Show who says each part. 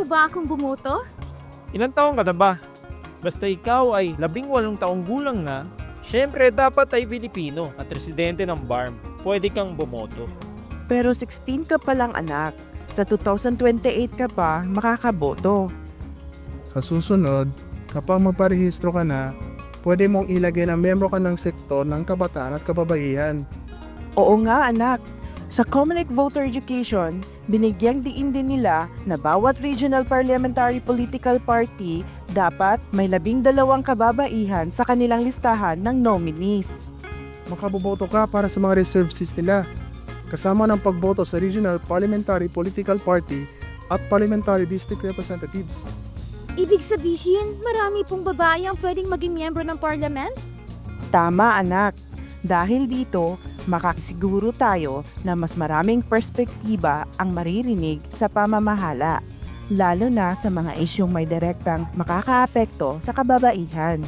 Speaker 1: po ba akong bumoto?
Speaker 2: Ilang taong ka na ba? Basta ikaw ay labing walong taong gulang na, syempre dapat ay Filipino at residente ng BARM. Pwede kang bumoto.
Speaker 3: Pero 16 ka pa lang anak. Sa 2028 ka pa makakaboto.
Speaker 4: Sa susunod, kapag magparehistro ka na, pwede mong ilagay na membro ka ng sektor ng kabataan at kababaihan.
Speaker 3: Oo nga anak. Sa Comelec Voter Education, binigyang diin din nila na bawat regional parliamentary political party dapat may labing dalawang kababaihan sa kanilang listahan ng nominees.
Speaker 4: Makaboboto ka para sa mga reserve seats nila, kasama ng pagboto sa regional parliamentary political party at parliamentary district representatives.
Speaker 1: Ibig sabihin, marami pong babae ang pwedeng maging miyembro ng parliament?
Speaker 3: Tama anak. Dahil dito, makasiguro tayo na mas maraming perspektiba ang maririnig sa pamamahala, lalo na sa mga isyong may direktang makakaapekto sa kababaihan.